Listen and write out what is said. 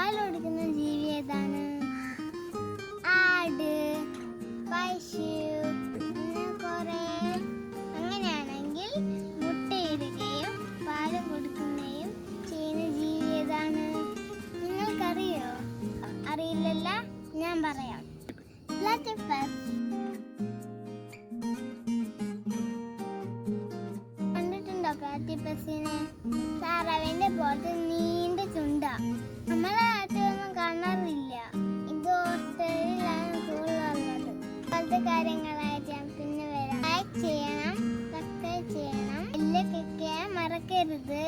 പാലൊടുക്കുന്ന ജീവി ഏതാണ്? ആട് പശു കുറേ. അങ്ങനെയാണെങ്കിൽ മുട്ടയിടുകയും പാൽ കൊടുക്കുകയും ചെയ്യുന്ന ജീവി ഏതാണ്? നിങ്ങൾക്കറിയോ? അറിയില്ലല്ല ഞാൻ പറയാം. കണ്ടിട്ടുണ്ടോ കാറ്റിപ്പസിനെ താറാവിന്റെ ബോട്ടിൽ നമ്മളെ നാട്ടിലൊന്നും കാണാറില്ല. ഇത് ഓസ്ട്രേലിയയിലാണ് കൂടുതലുള്ളത് പോലത്തെ കാര്യങ്ങളായിട്ട് ഞാൻ പിന്നെ ലൈക്ക് ചെയ്യണം സബ്സ്ക്രൈബ് ചെയ്യണം. എല്ലാം ക്ലിക്ക് ചെയ്യാൻ മറക്കരുത്.